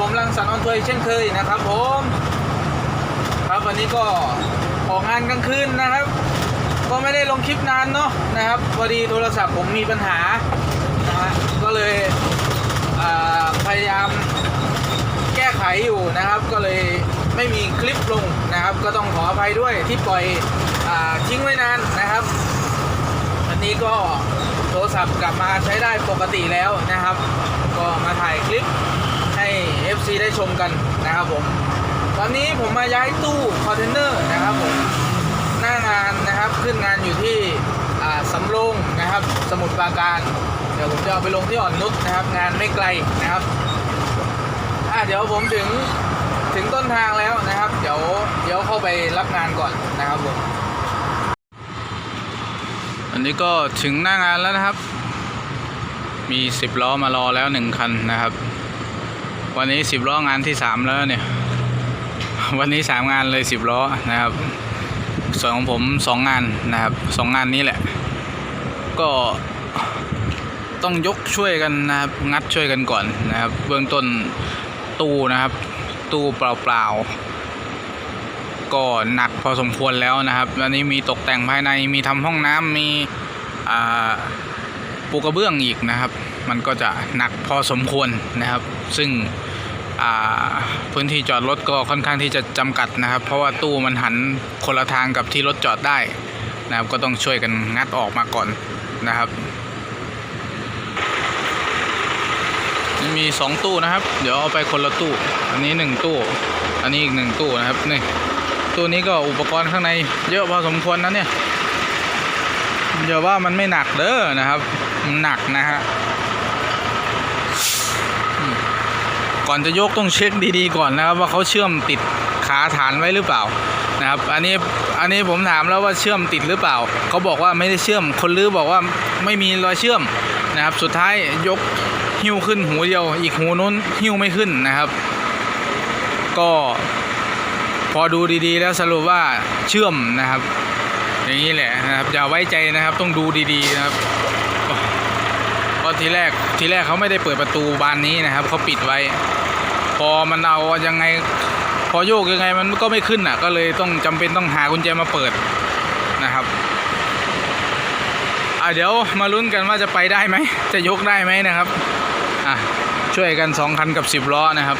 ผมรังสรรค์ออนทัวร์อีกเช่นเคยนะครับผมครับวันนี้ก็ออกงานกลางคืนนะครับ ก็ไม่ได้ลงคลิปนานเนาะนะครับพอดีโทรศัพท์ผมมีปัญหานะฮะก็เลยพยายามแก้ไขอยู่นะครับ ก็เลยไม่มีคลิปลงนะครับ ก็ต้องขออภัยด้วยที่ปล่อยอทิ้งไว้นานนะครับวันนี้ก็โทรศัพท์กลับมาใช้ได้ปกติแล้วนะครับ ก็มาถ่ายคลิปให้ FC ได้ชมกันนะครับผม ตอนนี้ผมมาย้ายตู้คอนเทนเนอร์นะครับผม หน้างานนะครับขึ้นงานอยู่ที่สำโรงนะครับ สมุทรปราการ เดี๋ยวผมจะเอาไปลงที่อ่อนนุชนะครับ งานไม่ไกลนะครับเดี๋ยวผมถึงถึงต้นทางแล้วนะครับ เดี๋ยวเดี๋ยวเข้าไปรับงานก่อนนะครับผม อันนี้ก็ถึงหน้างานแล้วนะครับ มีสิบล้อมารอแล้วหนึ่งคันนะครับ วันนี้สิบล้องานที่สามแล้วเนี่ย วันนี้สามงานเลยสิบล้อนะครับ ส่วนของผมสองงานนะครับสองงานนี้แหละ ก็ต้องยกช่วยกันนะครับ งัดช่วยกันก่อนนะครับ เบื้องต้นตู้นะครับ ตู้เปล่าๆก็หนักพอสมควรแล้วนะครับ อันนี้มีตกแต่งภายในมีทำห้องน้ำมีอ่า ปูกระเบื้องอีกนะครับ มันก็จะหนักพอสมควรนะครับ ซึ่งพื้นที่จอดรถก็ค่อนข้างที่จะจำกัดนะครับ เพราะว่าตู้มันหันคนละทางกับที่รถจอดได้นะครับ ก็ต้องช่วยกันงัดออกมาก่อนนะครับมีสองตู้นะครับ เดี๋ยวเอาไปคนละตู้ อันนี้หนึ่งตู้ อันนี้อีกหนึ่งตู้นะครับนี่ตู้นี้ก็อุปกรณ์ข้างในเยอะพอสมควรนะเนี่ยเดี๋ยวว่ามันไม่หนักเด้อนะครับ หนักนะฮะก่อนจะยกต้องเช็คดีๆก่อนนะครับ ว่าเขาเชื่อมติดขาฐานไว้หรือเปล่านะครับอันนี้อันนี้ผมถามแล้วว่าเชื่อมติดหรือเปล่า เขาบอกว่าไม่ได้เชื่อมคนรื้อบอกว่าไม่มีรอยเชื่อมนะครับ สุดท้ายยกหิ้วขึ้นหูเดียว อีกหูนู้นหิ้วไม่ขึ้นนะครับ ก็พอดูดีๆ แล้วสรุปว่าเชื่อมนะครับ อย่างนี้แหละนะครับอย่าไว้ใจนะครับต้องดูดีๆนะครับ ทีแรกทีแรกเขาไม่ได้เปิดประตูบานนี้นะครับเขาปิดไว้ พอมันเอายังไง พอโยกยังไงมันก็ไม่ขึ้นอะ ก็เลยต้องจำเป็นต้องหากุญแจมาเปิดนะครับอะเดี๋ยวมาลุ้นกันว่าจะไปได้ไหมจะยกได้ไหมนะครับอะช่วยกันสองคันกับสิบล้อนะครับ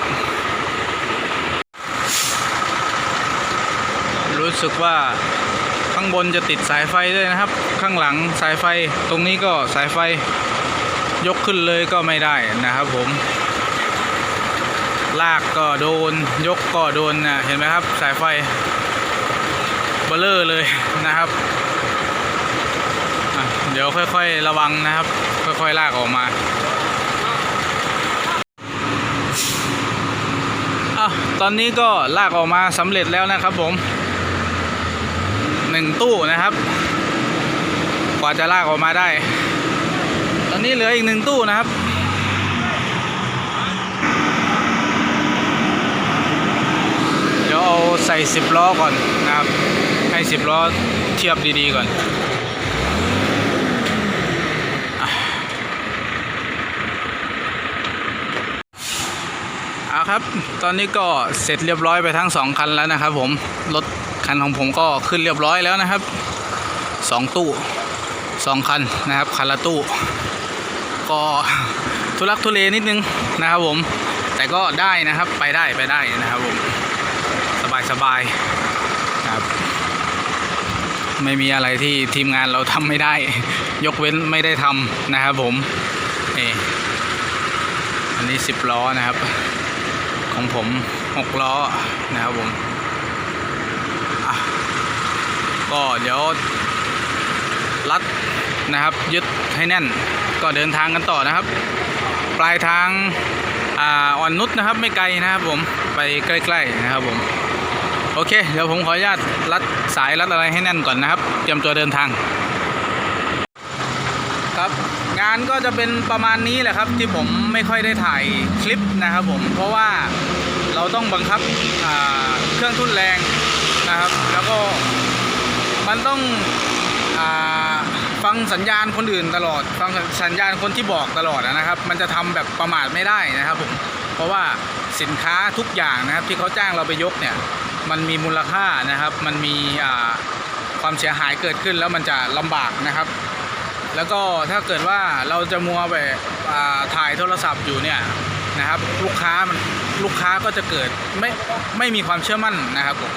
รู้สึกว่าข้างบนจะติดสายไฟด้วยนะครับ ข้างหลังสายไฟตรงนี้ก็สายไฟ ยกขึ้นเลยก็ไม่ได้นะครับผมลากก็โดน ยกก็โดนนะเห็นไหมครับ สายไฟเบลเลอร์เลยนะครับ เดี๋ยวค่อยๆระวังนะครับ ค่อยๆลากออกมาอะตอนนี้ก็ลากออกมาสำเร็จแล้วนะครับผมหนึ่งตู้นะครับ กว่าจะลากออกมาได้ ตอนนี้เหลืออีกหนึ่งตู้นะครับ เดี๋ยวเอาใส่สิบล้อก่อนนะครับ ให้สิบล้อเทียบดีๆก่อนอะเอาครับ ตอนนี้ก็เสร็จเรียบร้อยไปทั้งสองคันแล้วนะครับ ผม รถคันของผมก็ขึ้นเรียบร้อยแล้วนะครับสองตู้สองคันนะครับ คันละตู้ ก็ทุลักทุเลนิดนึงนะครับผม แต่ก็ได้นะครับไปได้ไปได้นะครับผม สบายสบายครับ ไม่มีอะไรที่ทีมงานเราทำไม่ได้ ยกเว้นไม่ได้ทำนะครับผมนี่อันนี้สิบล้อนะครับ ของผมหกล้อนะครับผมก็เดี๋ยวรัดนะครับยึดให้แน่น ก็เดินทางกันต่อนะครับ ปลายทางอ่าอ่อนนุชนะครับ ไม่ไกลนะครับผมไปใกล้ๆนะครับผมโอเค เดี๋ยวผมขออนุญาตรัดสายรัดอะไรให้แน่นก่อนนะครับ เตรียมตัวเดินทาง ครับงานก็จะเป็นประมาณนี้แหละครับที่ผมไม่ค่อยได้ถ่ายคลิปนะครับผมเพราะว่าเราต้องบังคับเครื่องทุ่นแรงนะครับ แล้วก็มันต้องอา ฟังสัญญาณคนอื่นตลอด ฟังสัญญาณคนที่บอกตลอดนะครับ มันจะทำแบบประมาทไม่ได้นะครับผมเพราะว่าสินค้าทุกอย่างนะครับที่เขาจ้างเราไปยกเนี่ยมันมีมูลค่านะครับ มันมีความเสียหายเกิดขึ้นแล้วมันจะลำบากนะครับ แล้วก็ถ้าเกิดว่าเราจะมัวไปถ่ายโทรศัพท์อยู่เนี่ยนะครับ ลูกค้ามันลูกค้าก็จะเกิดไม่ไม่มีความเชื่อมั่นนะครับผม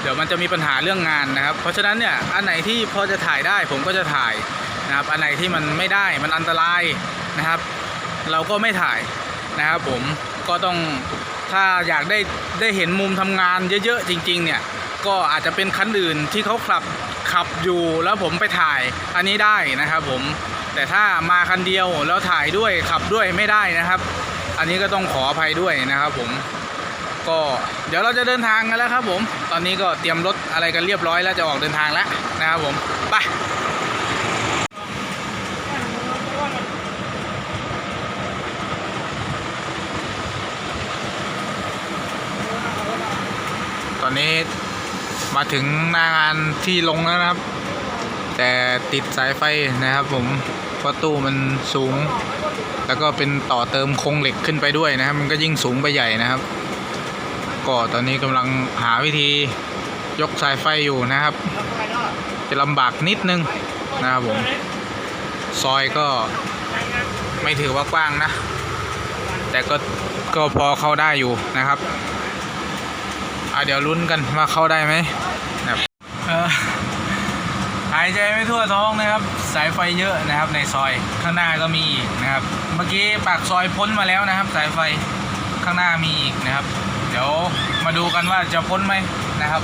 เดี๋ยวมันจะมีปัญหาเรื่องงานนะครับ เพราะฉะนั้นเนี่ยอันไหนที่พอจะถ่ายได้ผมก็จะถ่ายนะครับ อันไหนที่มันไม่ได้มันอันตรายนะครับ เราก็ไม่ถ่ายนะครับผมก็ต้องถ้าอยากได้ได้เห็นมุมทำงานเยอะๆจริง ๆ เนี่ยก็อาจจะเป็นคันอื่นที่เขาขับขับอยู่แล้วผมไปถ่ายอันนี้ได้นะครับผมแต่ถ้ามาคันเดียวแล้วถ่ายด้วยขับด้วยไม่ได้นะครับ อันนี้ก็ต้องขออภัยด้วยนะครับผม ก็เดี๋ยวเราจะเดินทางกันแล้วครับ ผม ตอนนี้ก็เตรียมรถอะไรกันเรียบร้อยแล้วจะออกเดินทางแล้วนะครับผมไปตอนนี้มาถึงหน้างานที่ลงแล้วนะครับ แต่ติดสายไฟนะครับ ผมเพราะตู้มันสูง แล้วก็เป็นต่อเติมโครงเหล็กขึ้นไปด้วยนะครับ มันก็ยิ่งสูงไปใหญ่นะครับ ก็ตอนนี้กำลังหาวิธียกสายไฟอยู่นะครับ จะลำบากนิดนึงนะครับผม ซอยก็ไม่ถือว่ากว้างนะ แต่ก็ก็พอเข้าได้อยู่นะครับอะเดี๋ยวลุ้นกันว่าเข้าได้ไหมนะครับหายใจไม่ทั่วท้องนะครับ สายไฟเยอะนะครับในซอยข้างหน้าก็มีอีกนะครับ เมื่อกี้ปากซอยพ้นมาแล้วนะครับ สายไฟข้างหน้ามีอีกนะครับ เดี๋ยวมาดูกันว่าจะพ้นไหมนะครับ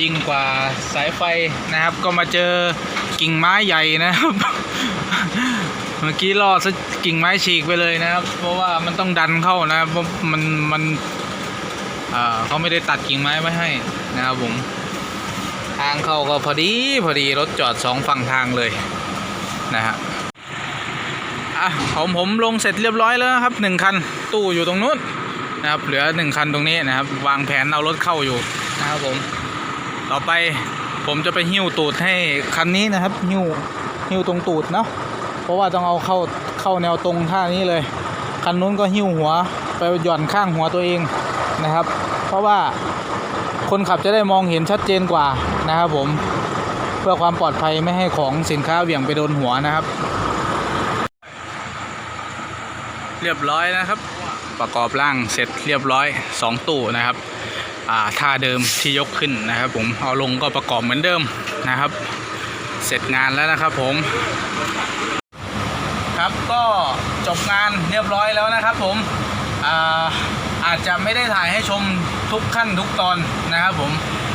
ยิ่งกว่าสายไฟนะครับ ก็มาเจอกิ่งไม้ใหญ่นะครับ เมื่อกี้ลอดซะกิ่งไม้ฉีกไปเลยนะครับ เพราะว่ามันต้องดันเข้านะครับเพราะมันมันเขาไม่ได้ตัดกิ่งไม้ไว้ให้นะครับผมทางเข้าก็พอดีพอดีรถจอดสองฝั่งทางเลยนะฮะอะ ผมผมลงเสร็จเรียบร้อยแล้วนะครับหนึ่งคันตู้อยู่ตรงนู้นนะครับเหลือหนึ่งคันตรงนี้นะครับ วางแผนเอารถเข้าอยู่นะครับผมต่อไปผมจะไปหิ้วตูดให้คันนี้นะครับหิ้วหิ้วตรงตูดเนาะเพราะว่าต้องเอาเข้าเข้าแนวตรงท่านี้เลย คันนู้นก็หิ้วหัวไปหย่อนข้างหัวตัวเองนะครับ เพราะว่าคนขับจะได้มองเห็นชัดเจนกว่านะครับผมเพื่อความปลอดภัยไม่ให้ของสินค้าเหวี่ยงไปโดนหัวนะครับ เรียบร้อยนะครับ ประกอบร่างเสร็จเรียบร้อย 2 ตู้นะครับอ่าท่าเดิมที่ยกขึ้นนะครับ ผมเอาลงก็ประกอบเหมือนเดิมนะครับ เสร็จงานแล้วนะครับผม ครับก็จบงานเรียบร้อยแล้วนะครับ ผมอาอาจจะไม่ได้ถ่ายให้ชมทุกขั้นทุกตอนนะครับผม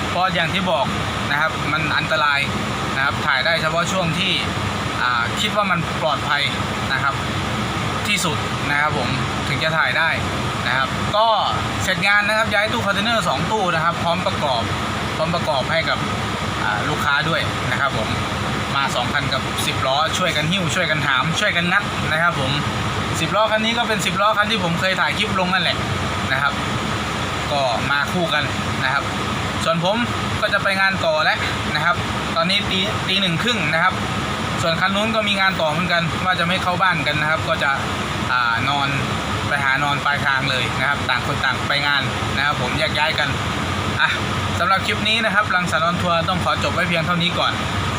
เพราะอย่างที่บอกนะครับ มันอันตรายนะครับถ่ายได้เฉพาะช่วงที่คิดว่ามันปลอดภัยนะครับ ที่สุดนะครับผมถึงจะถ่ายได้นะครับ ก็เสร็จงานนะครับย้ายตู้คอนเทนเนอร์2ตู้นะครับ พร้อมประกอบพร้อมประกอบให้กับลูกค้าด้วยนะครับผมมา2คันกับ 10 ล้อ ช่วยกันหิ้วช่วยกันหาม ช่วยกันงัดนะครับผม 10 ล้อคันนี้ก็เป็น 10 ล้อคันที่ผมเคยถ่ายคลิปลงนั่นแหละนะครับ ก็มาคู่กันนะครับ ส่วนผมก็จะไปงานต่อแล้วนะครับ ตอนนี้ตีตีหนึ่งครึ่งนะครับ ส่วนคันนู้นก็มีงานต่อเหมือนกัน ว่าจะไม่เข้าบ้านกันนะครับ ก็จะอนอนไปหานอนปลายทางเลยนะครับ ต่างคนต่างไปงานนะครับ ผมแยกย้ายกันอะสำหรับคลิปนี้นะครับลังสารนทัวร์ต้องขอจบไว้เพียงเท่านี้ก่อน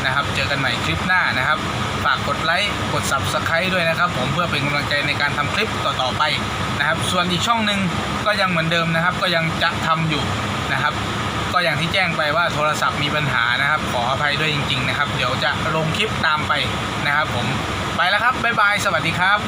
นะครับ เจอกันใหม่คลิปหน้านะครับ ฝากกดไลค์กด subscribe ด้วยนะครับ ผมเพื่อเป็นกำลังใจในการทำคลิปต่อๆไปนะครับ ส่วนอีกช่องหนึ่งก็ยังเหมือนเดิมนะครับ ก็ยังจะทำอยู่นะครับ ก็อย่างที่แจ้งไปว่าโทรศัพท์มีปัญหานะครับ ขออภัยด้วยจริง ๆ นะครับ เดี๋ยวจะลงคลิปตามไปนะครับ ผมไปแล้วครับบ๊ายบายสวัสดีครับ